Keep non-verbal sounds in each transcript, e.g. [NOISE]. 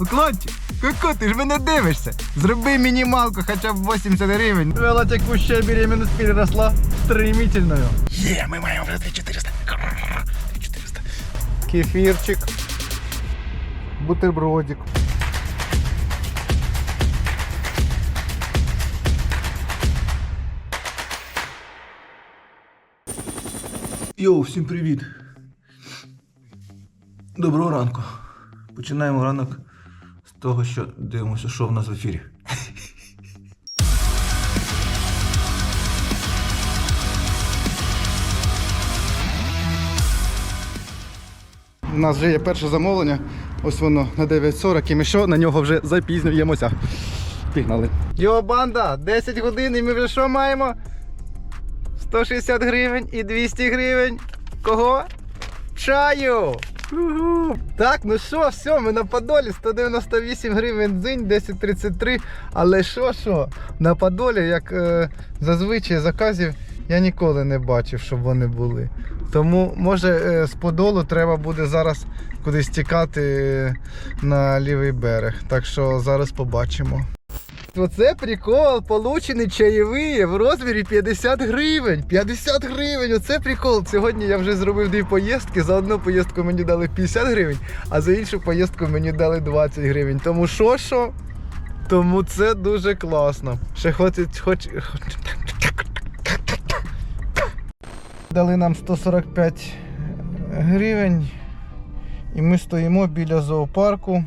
Уклончик, ку ти ж мене дивишся. Зроби мінімалку хоча б 80 гривень. Вела текущая беременность переросла стремительною. Є, ми маємо вже 2400. 2400. Кефірчик. Бутербродик. Йоу, всім привіт. Доброго ранку. Починаємо ранок того, що дивимося, що в нас в ефірі. У нас вже є перше замовлення. Ось воно на 9.40 і ми що на нього вже запізнюємося. Пігнали. Йо, банда, 10 годин і ми вже що маємо? 160 гривень і 200 гривень. Кого? Чаю! Так, ну що, все, ми на Подолі 198 гривень дзинь, 10.33. Але що, що? На Подолі, як е, зазвичай заказів, я ніколи не бачив, щоб вони були. Тому може е, з Подолу треба буде зараз кудись тікати е, на лівий берег. Так що зараз побачимо. Оце прикол, получений чаєвий в розмірі 50 гривень. 50 гривень, оце прикол. Сьогодні я вже зробив дві поїздки. За одну поїздку мені дали 50 гривень, а за іншу поїздку мені дали 20 гривень. Тому що що? Тому це дуже класно. Ще хочуть, хоч. Дали нам 145 гривень. І ми стоїмо біля зоопарку,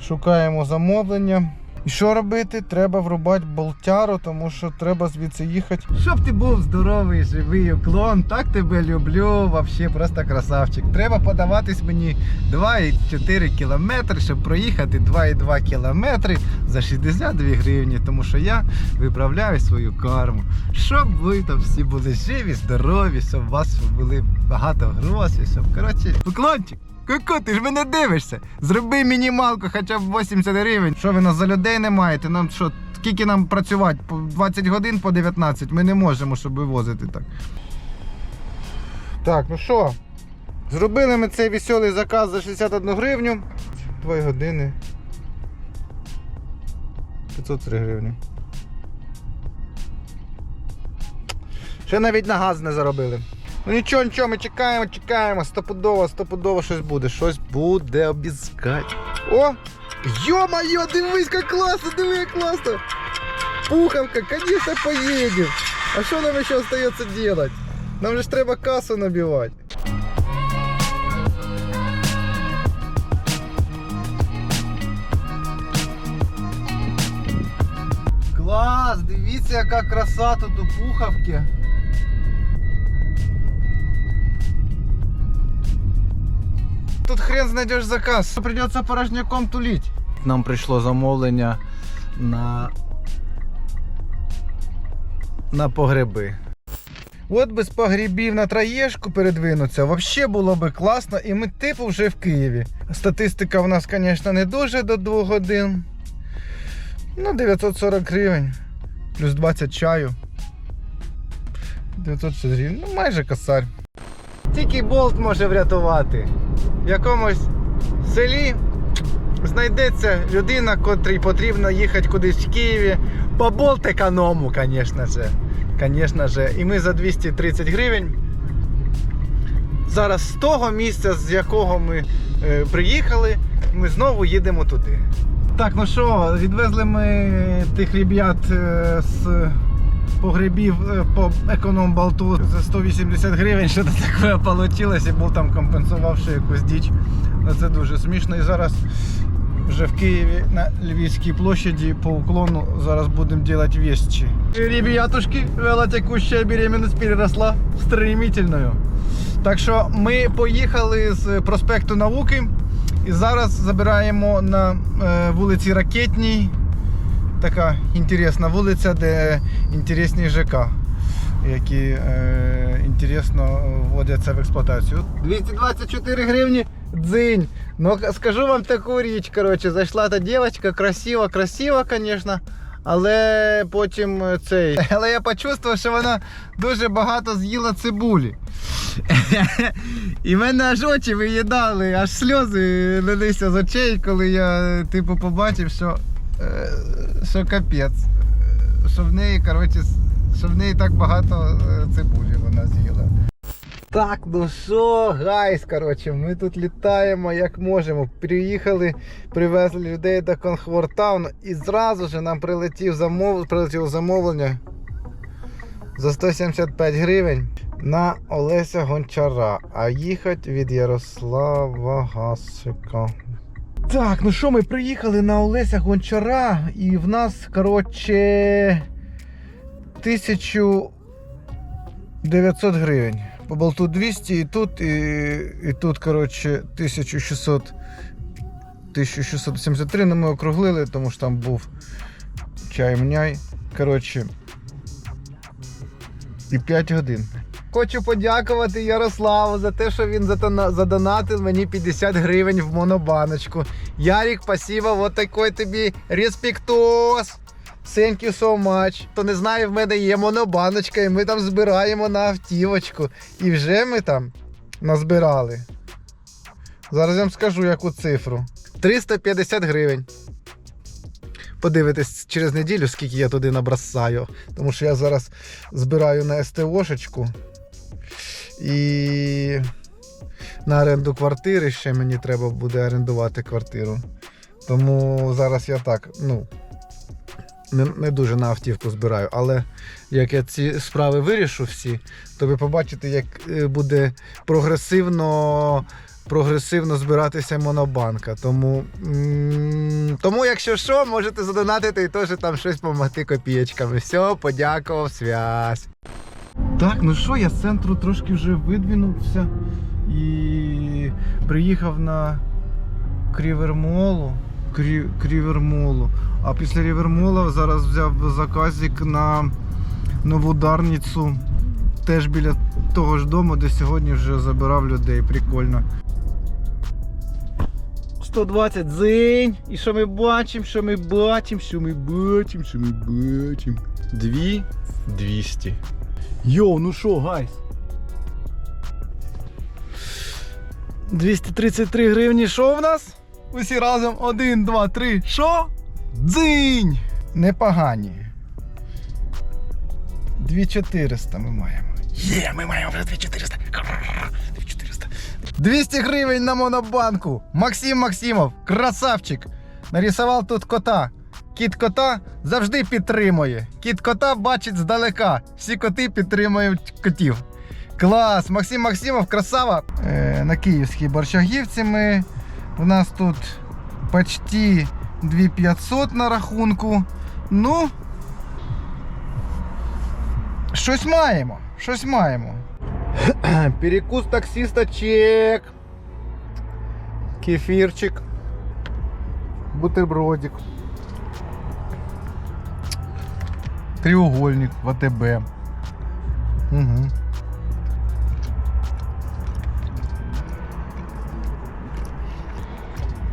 шукаємо замовлення. І що робити? Треба врубати болтяру, тому що треба звідси їхати. Щоб ти був здоровий, живий уклон, так тебе люблю. Вообще просто красавчик. Треба подаватись мені 2,4 кілометри, щоб проїхати 2,2 кілометри за 62 гривні, тому що я виправляю свою карму. Щоб ви там всі були живі, здорові, щоб у вас були багато грошей, щоб коротше. Уклончик. Ку-ку, ти ж мене дивишся. Зроби мінімалку хоча б 80 гривень. Що ви нас за людей не маєте? Нам що, скільки нам працювати? По 20 годин по 19. Ми не можемо, щоб вивозити так. Так, ну що? Зробили ми цей веселий заказ за 61 гривню. 2 години. 503 гривні. Ще навіть на газ не заробили. Ну нічого, нічого, ми чекаємо, чекаємо. Стопудово, стопудово щось буде. Щось буде обіскати. О! Йо-моє, дивись, як класно, диви, як класно! Пуховка, конечно, поедем. А що нам ще остается делать? Нам же ж треба касу набивати. Клас, дивіться, яка краса тут у пуховки. Тут хрен знайдеш заказ. Придеться порожняком тулить. Нам прийшло замовлення на на погреби. От без погрібів на траєшку передвинуться, взагалі було би класно, і ми типу вже в Києві. Статистика в нас, звісно, не дуже до 2 годин. Ну, 940 гривень. Плюс 20 чаю. 960 гривень. Ну, майже косарь. Тільки болт може врятувати. В якомусь селі знайдеться людина, котрій потрібно їхати кудись в Києві. По болт економу, звісно же. Звісно же. І ми за 230 гривень. Зараз з того місця, з якого ми е, приїхали, ми знову їдемо туди. Так, ну що, відвезли ми тих ребят е, з погребів е, по економ-болту за 180 гривень, що таке вийшло, і був там компенсувавши якусь діч. Це дуже смішно. І зараз вже в Києві на Львівській площаді по уклону зараз будемо робити вещи. Ребятушки, велотекущая беременность переросла в. Так що ми поїхали з проспекту Науки і зараз забираємо на е, вулиці Ракетній. Така інтересна вулиця, де інтересні ЖК, які е, інтересно вводяться в експлуатацію. 224 гривні дзинь. Ну скажу вам таку річ, коротше, зайшла та дівчинка, красиво, красиво, звісно. Але потім е, цей. [LAUGHS] Але я почувствував, що вона дуже багато з'їла цибулі. [LAUGHS] І в мене аж очі виїдали, аж сльози лилися з очей, коли я типу побачив, що, що капець. Е, Що в неї, коротше, що в неї так багато е, цибулі вона з'їла. Так, ну що, гайс, коротше, ми тут літаємо як можемо. Приїхали, привезли людей до Конхвортауну і зразу ж нам прилетів замов... прилетіло замовлення за 175 гривень на Олеся Гончара, а їхати від Ярослава Гасика. Так, ну що, ми приїхали на Олеся Гончара, і в нас, коротше, 1900 гривень. По болту 200 і тут, і, і тут, коротше, 1600. 1673, ну ми округлили, тому що там був чай-мняй. Коротше. І 5 годин. Хочу подякувати Ярославу за те, що він задонатив мені 50 гривень в монобаночку. Ярік, спасибо, вот такой тобі респектос. Thank you so much. Хто не знає, в мене є монобаночка, і ми там збираємо на автівочку. І вже ми там назбирали. Зараз я вам скажу яку цифру. 350 гривень. Подивитись через неділю, скільки я туди набросаю. Тому що я зараз збираю на СТОшечку. І на оренду квартири ще мені треба буде орендувати квартиру. Тому зараз я так, ну, не, не дуже на автівку збираю. Але як я ці справи вирішу всі, то ви побачите, як е, буде прогресивно. Прогресивно збиратися монобанка. Тому, тому якщо що, можете задонатити і теж там щось помогти копієчками. Все, подякував, связь. Так, ну що, я з центру трошки вже видвинувся і приїхав на Крівермолу. Крі, Крівермолу. А після Рівермола зараз взяв заказик на нову Дарницю. Теж біля того ж дому, де сьогодні вже забирав людей. Прикольно. 120 зинь. І що ми бачимо, що ми бачимо, що ми бачимо, що ми бачимо. Дві 200. Йоу, ну що, гайс? 233 гривні. Що в нас? Усі разом. Один, два, три. Що? Дзинь! Непогані. 2400 ми маємо. Є, ми маємо вже 2400. 2400. 200 гривень на монобанку. Максим Максимов, красавчик. Нарисував тут кота. Кіт кота завжди підтримує. Кіт кота бачить здалека. Всі коти підтримують котів. Клас! Максим Максимов, красава! Е, на київській борщагівці ми. У нас тут почти 2500 на рахунку. Ну. Щось маємо. Щось маємо. [CLEARS THROAT] Перекус таксиста чек. Кефірчик. Бутербродик. Треугольник в АТБ. Угу.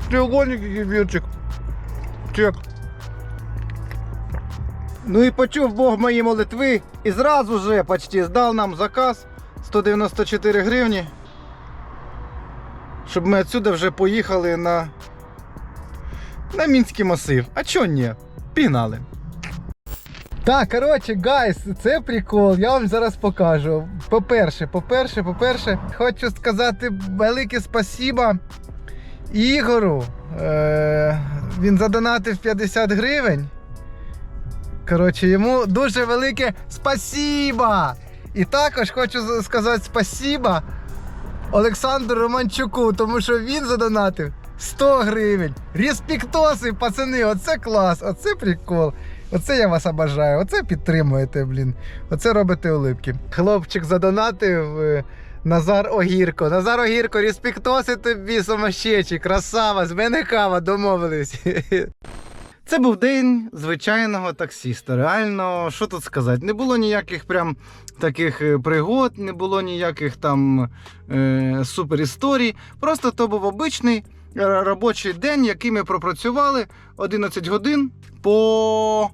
Треугольник и кефирчик. Чек. Ну і почув Бог мої молитви і зразу же почти здав нам заказ 194 гривні. Щоб ми отсюда вже поїхали на, на Мінський масив. А чо ні? Пігнали. Так, коротше, гайс, це прикол, я вам зараз покажу. По-перше, по-перше, по-перше, хочу сказати велике спасіба Ігору. Е- він задонатив 50 гривень. Коротше, йому дуже велике спасіба! І також хочу сказати спасіба Олександру Романчуку, тому що він задонатив 100 гривень. Респектоси, пацани, оце клас, оце прикол. Оце я вас обожаю, оце підтримуєте, блін. Оце робите улипки. Хлопчик задонатив е, Назар Огірко. Назар Огірко, респектоси тобі, сумасшедший, красава, з мене кава, домовились. [LAUGHS] Це був день звичайного таксіста. Реально, що тут сказати? Не було ніяких прям таких е, пригод, не було ніяких там е, супер історій. Просто то був обичний е, робочий день, який ми пропрацювали 11 годин по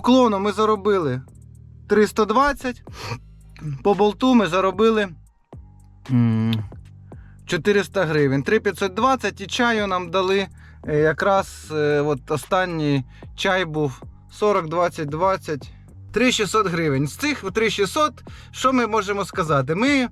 Уклону ми заробили 320. По болту ми заробили 400 гривень. 3520 і чаю нам дали. е, Якраз е, от останній чай був 40, 20, 20. 3600 гривень. З цих 3600, що ми можемо сказати? Ми,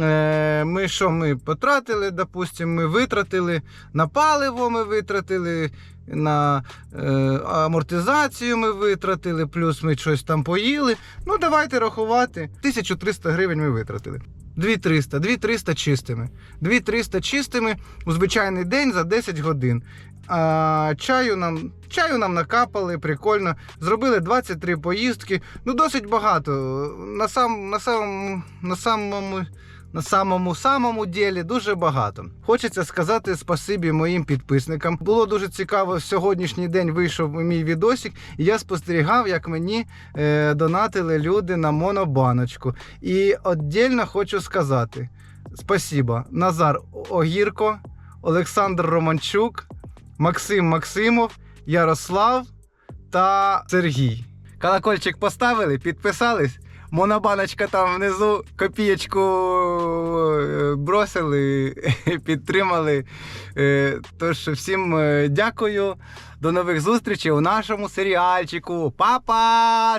е, ми що ми потратили, допустимо, ми витратили на паливо, ми витратили на е, амортизацію ми витратили, плюс ми щось там поїли. Ну, давайте рахувати. 1300 гривень ми витратили. 2300, 2300 чистими. 2300 чистими у звичайний день за 10 годин. А чаю нам, чаю нам накапали, прикольно. Зробили 23 поїздки. Ну, досить багато. На, сам, на самому, на самому на самому самому ділі дуже багато. Хочеться сказати спасибі моїм підписникам. Було дуже цікаво. В сьогоднішній день вийшов мій відосик, і я спостерігав, як мені е, донатили люди на монобаночку. І віддільно хочу сказати: спасіба Назар Огірко, Олександр Романчук, Максим Максимов, Ярослав та Сергій. Колокольчик поставили, підписались. Монобаночка там внизу копієчку е, бросили, [LAUGHS] підтримали. Е, Тож всім е, дякую. До нових зустрічей у нашому серіальчику. Па-па!